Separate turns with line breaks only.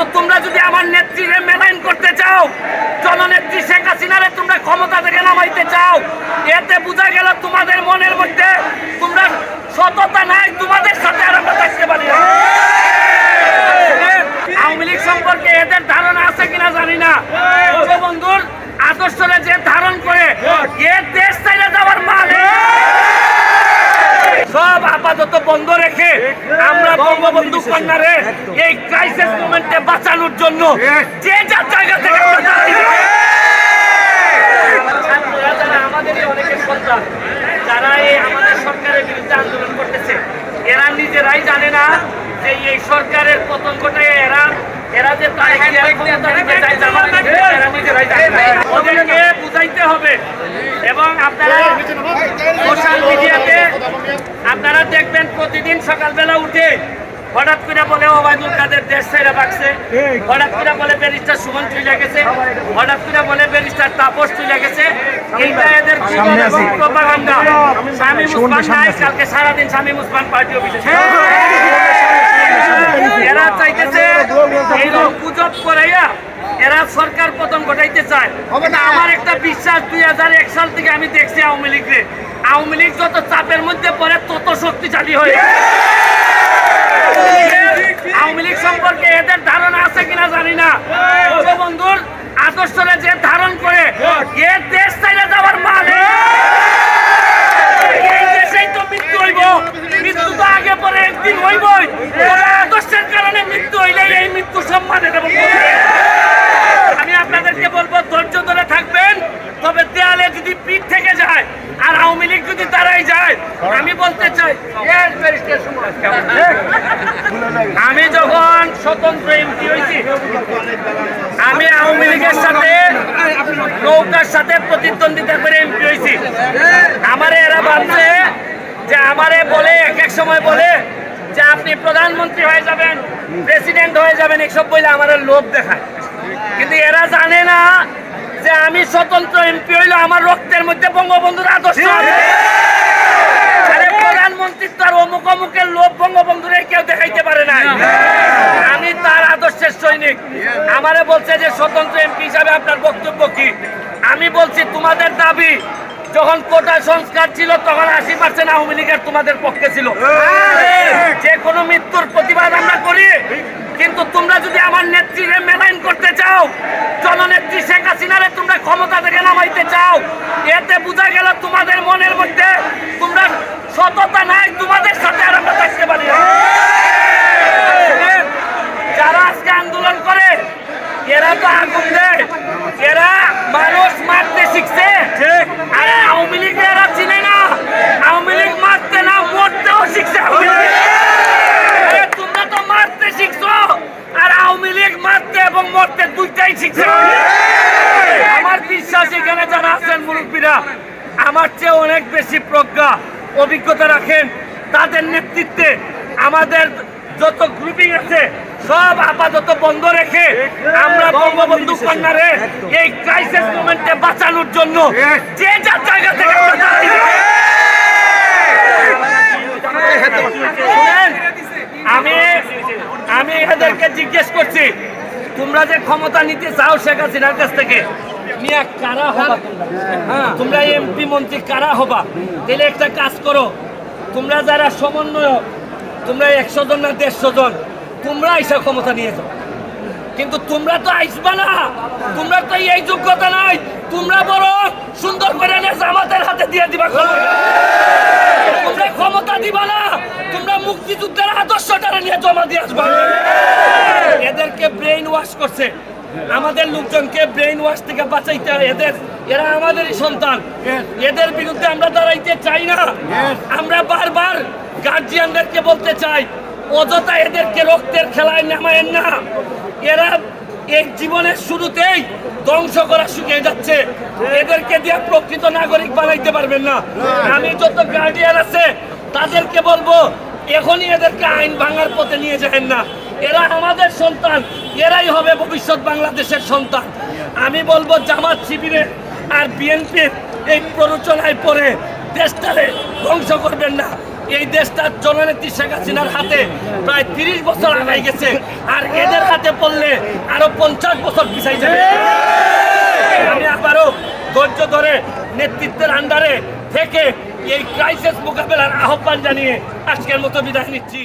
তো তোমরা যদি আমার নেত্রীরে মেলাইন করতে চাও, জননেত্রী শেখ হাসিনারে তোমরা ক্ষমতা থেকে নামাইতে চাও, এতে বোঝা গেল তোমাদের মনের মধ্যে তোমরা সততা নাই তোমাদের সাথে আর আমরা থাকতে পারি না। আওয়ামী লীগ সম্পর্কে এদের ধারণা আছে কিনা জানি না বন্ধুর আদর্শরে যে ধারণ করে এ দেশ চাইলে যাওয়ার মানে সব আপাতত বন্ধ রেখে আমরা বঙ্গবন্ধু কন্যারে এই ক্রাইসিস মোমেন্টে বাঁচানোর জন্য যে যার জায়গা থেকে আমাদেরই অনেকের সন্তান যারা এই আমাদের সরকারের বিরুদ্ধে আন্দোলন করতেছে এরা নিজেরাই জানে না যে এই সরকারের পতন ঘটায় এরা এরা যে। ওদেরকে বুঝাইতে হবে এবং আপনারা সোশ্যাল মিডিয়াতে আপনারা দেখবেন প্রতিদিন সকালবেলা উঠে হঠাৎ করে বলে ওবায়দুল কাদের দেশ ছেড়ে বাগছে হঠাৎ করে বলে ব্যারিস্টার সুমন চলে গেছে হঠাৎ করে বলে ব্যারিস্টার তাপস চলে গেছে এইটা এদের প্রপাগান্ডা স্বামী মুসলমান নাই কালকে সারাদিন স্বামী মুসলমান পার্টি অফিসে এরা চাইতেছে এইরকম গুজব করাইয়া এরা সরকার পতন ঘটাইতে চায়। আমার একটা বিশ্বাস দুই হাজার এক সাল থেকে আমি দেখছি আওয়ামী লীগরে। আওয়ামী লীগ যত চাপের মধ্যে পড়ে তত শক্তিশালী হয়ে আওয়ামী লীগ সম্পর্কে এদের ধারণা আছে কিনা জানি না বন্ধুর আদর্শরে যে ধারণ করে এ দেশ চাইলে যাওয়ার মানে এই দেশেই তো মৃত্যু হইব মৃত্যু তো আগে পরে একদিন হইবই তবে আদর্শের কারণে মৃত্যু হইলে এই মৃত্যু সম্মানে দেব আমি আপনাদেরকে বলব ধৈর্য ধরে থাকবেন তবে দেয়ালে যদি পিঠ থেকে যায় আর আওয়ামী লীগ যদি দাঁড়াই যায় আমি বলতে চাই Yes, Barrister সুমন। আমি যখন স্বতন্ত্র এমপি হয়েছি, আমি আওয়ামী লীগের সাথে, নৌকার সাথে প্রতিদ্বন্দ্বিতা করে এমপি হয়েছি। আমারে এরা ভাবছে যে আমারে বলে, এক এক সময় বলে যে আপনি প্রধানমন্ত্রী হয়ে যাবেন, প্রেসিডেন্ট হয়ে যাবেন, এসব বলে আমার লোভ দেখায়। কিন্তু এরা জানে না যে আমি স্বতন্ত্র এমপি হইলে আমার রক্তের মধ্যে বঙ্গবন্ধুর আদর্শ অমুক অমুকের লোভ বঙ্গবন্ধুরে কেউ দেখাইতে পারে না। আমি তার আদর্শের সৈনিক। আমারে বলছে যে স্বতন্ত্র এমপি হিসাবে আপনার বক্তব্য কি? আমি বলছি তোমাদের দাবি যখন কোটা সংস্কার ছিল তখন আশি পার্সেন্ট আওয়ামী লীগের তোমাদের পক্ষে ছিল। যে কোনো মৃত্যুর প্রতিবাদ আমরা করি কিন্তু তোমরা যদি আমার নেত্রীরে মেলাইন করতে চাও জননেত্রী শেখ হাসিনারে তোমরা ক্ষমতা থেকে নামাইতে চাও এতে বোঝা গেল তোমাদের মনের মধ্যে তোমরা সততা নাই তোমাদের সাথে আর আমরা থাকতে পারি না। যারা আজকে আন্দোলন করে এরা তো আগুন দেয় এরা মানুষ মারতে শিখছে আর আওয়ামী লীগ এরা চিনে না আওয়ামী লীগ মারতে না মরতেও শিখছে আওয়ামী লীগ। আরে তোমরা তো মারতে শিখছো আর আওয়ামী লীগ মারতে এবং মরতে দুইটাই শিখছে আমার বিশ্বাস এখানে যারা আছেন মুরব্বীরা আমার চেয়ে অনেক বেশি প্রজ্ঞা অভিজ্ঞতা রাখেন। তাদের নেতৃত্বে আমাদের যত গ্রুপিং আছে সব আপাতত বন্ধ রেখে আমরা বঙ্গবন্ধু কন্যারে এই ক্রাইসিস মোমেন্টে বাঁচানোর জন্য যে যার জায়গা থেকে আমি আমি এদেরকে জিজ্ঞেস করছি তোমরা যে ক্ষমতা নিতে চাও শেখ হাসিনার কাছ থেকে মিয়া কারা হবা? হ্যাঁ, তোমরা এমপি মন্ত্রী কারা হবা? তাহলে একটা কাজ করো। তোমরা যারা সমন্বয়ক তোমরা একশো জন না দেড়শো জন তোমরা এসে ক্ষমতা নিয়ে যাও। কিন্তু তোমরা তো আইসবা না। তোমরা তো এই যোগ্যতা নাই। তোমরা বড় সুন্দর করে জামাতের হাতে দিয়ে দিবা। তোমরা ক্ষমতা দিবা না। তোমরা মুক্তিযুদ্ধের আদর্শটা নিয়ে জমা দিয়ে আসবা। এদেরকে ব্রেইন ওয়াশ করছে। আমাদের লোকজনকে ব্রেইন ওয়াশ থেকে বাঁচাইতে এদের এরা আমাদেরই সন্তান। এদের বিরুদ্ধে আমরা দাঁড়াইতে চাই না। আমরা বারবার গার্জিয়ানদেরকে বলতে চাই অযথা এদেরকে রক্তের খেলায় নামায়েন না। এরা এই জীবনের শুরুতেই ধ্বংস করা শুকিয়ে যাচ্ছে। এদেরকে দিয়ে প্রকৃত নাগরিক বানাইতে পারবেন না। আমি যত গার্ডিয়ান আছে তাদেরকে বলব এখনই এদেরকে আইন ভাঙার পথে নিয়ে যাবেন না। এরা আমাদের সন্তান, এরাই হবে ভবিষ্যৎ বাংলাদেশের সন্তান। আমি বলব, জামাত শিবিরের আর বিএনপির এই প্ররোচনায় পড়ে দেশটারে ধ্বংস করবেন না। এই দেশটার জননেত্রী শেখ হাসিনার হাতে প্রায় তিরিশ বছর আগাই গেছে। আর এদের হাতে পড়লে আরও পঞ্চাশ বছর পিছাই যাবে। আমি আবারও ধৈর্য ধরে নেতৃত্বের আন্ডারে থেকে এই ক্রাইসিস মোকাবেলার আহ্বান জানিয়ে আজকের মতো বিদায় নিচ্ছি।